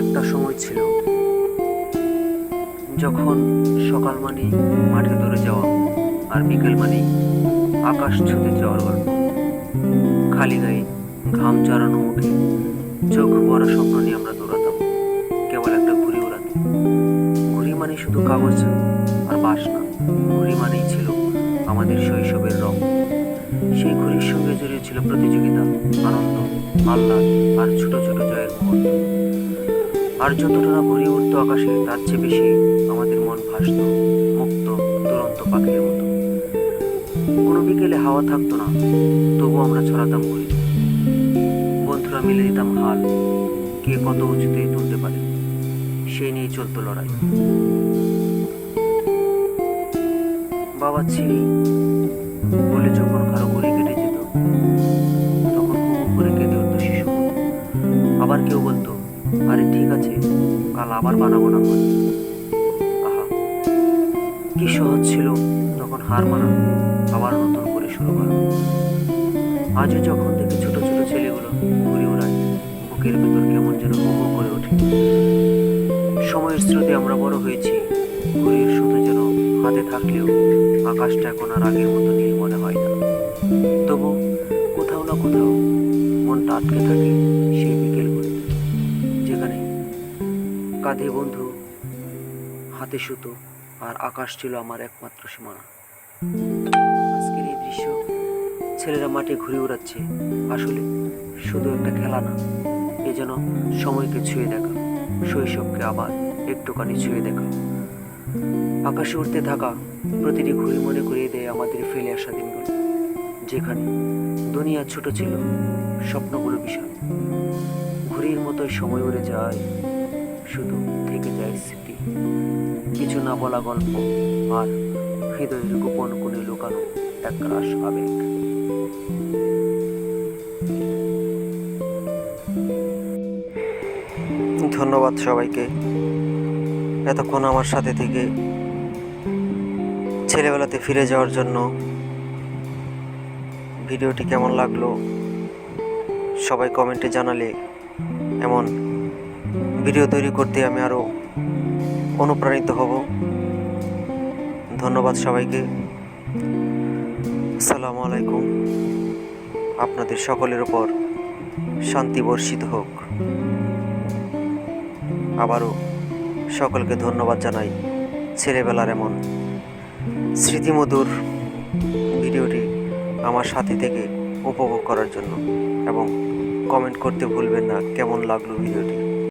একটা সময় ছিল যখন সকাল মানে মাঠে দৌড়ে যাওয়া আর বিকেল মানেই আকাশ ছুঁতে যাওয়ার গল্প। খালি গায়ে ঘাম চারানো মুখে চোখ ভরা স্বপ্ন নিয়ে আমরা দৌড়াতাম। কেবল একটা ঘুড়ি উড়াতে ঘুড়ি মানে শুধু কাগজ আর বাস না, ঘুড়ি মানেই ছিল আমাদের শৈশবের রং। সেই ঘুড়ির সঙ্গে জড়িয়ে ছিল প্রতিযোগিতা, আনন্দ, আহ্লাদ আর ছোট ছোট জয়ের মুহূর্ত। আর যতটা না ভরিয়ে উঠতো আকাশে, তার চেয়ে বেশি আমাদের মন ভাসত, মুক্ত, দুরন্ত পাখির মতো। কোনো বিকেলে হাওয়া থাকতো না, তবু আমরা ছড়াতাম ঘুরি। বন্ধুরা মিলে দিতাম হাল, কে কত উঁচুতে তুলতে পারে সেই নিয়ে চলতো লড়াই। বাবা ছিঁড়ি বলে যখন কারও ঘুড়ি কেটে যেত, তখন করে কেঁদে উঠতো শিশু। আবার কেউ বলতো আরে ঠিক আছে, কাল আবার বানাবো না আহা, কি সহজ ছিল তখন হার মানা, আবার নতুন করে শুরু করা। আজও যখন থেকে ছোট ছোট ছেলেগুলো ঘুরে ওড়ায় বুকের ভেতর কেমন যেন হু করে ওঠে। সময়ের স্রোতে আমরা বড় হয়েছি, ঘুড়ির শুধু যেন হাতে থাকলেও আকাশটা এখন আর আগের মতো নীল মনে হয় না। তবু কোথাও না কোথাও মনটা আটকে থাকে সেই যেখানে কাঁধে বন্ধু, হাতে সুতো আর আকাশ ছিল আমার একমাত্র সীমানা। আজকের এই দৃশ্য ছেলেরা মাঠে ঘুরে উড়াচ্ছে আসলে শুধু একটা খেলা না, এ যেন সময়কে ছুঁয়ে দেখা, শৈশবকে আবার একটুখানি ছুঁয়ে দেখা। আকাশে উঠতে থাকা প্রতিটি ঘুড়ি মনে করিয়ে দেয় আমাদের ফেলে আসা দিনগুলো, যেখানে দুনিয়া ছোট ছিল, স্বপ্নগুলো বিশাল। ঘুড়ির মতোই সময় উড়ে যায় শুধু থেকে যায় স্মৃতি। কিছু না বলা গল্প, আর হৃদয়ের গোপন কোণে লুকানো এক রাস আবেগ। ধন্যবাদ সবাইকে। এতক্ষণ আমার সাথে থেকে ছেলেবেলাতে ফিরে যাওয়ার জন্য ভিডিওটি কেমন লাগল সবাই কমেন্টে জানালে এমন ভিডিও তৈরি করতে আমি আরও অনুপ্রাণিত হব। ধন্যবাদ সবাইকে। আসসালামু আলাইকুম। আপনাদের সকলের ওপর শান্তি বর্ষিত হোক। আবারও সকলকে ধন্যবাদ জানাই ছেলেবেলার এমন স্মৃতিমধুর ভিডিওটি আমার সাথে থেকে উপভোগ করার জন্য। এবং কমেন্ট করতে ভুলবেন না, কেমন লাগল ভিডিওটি?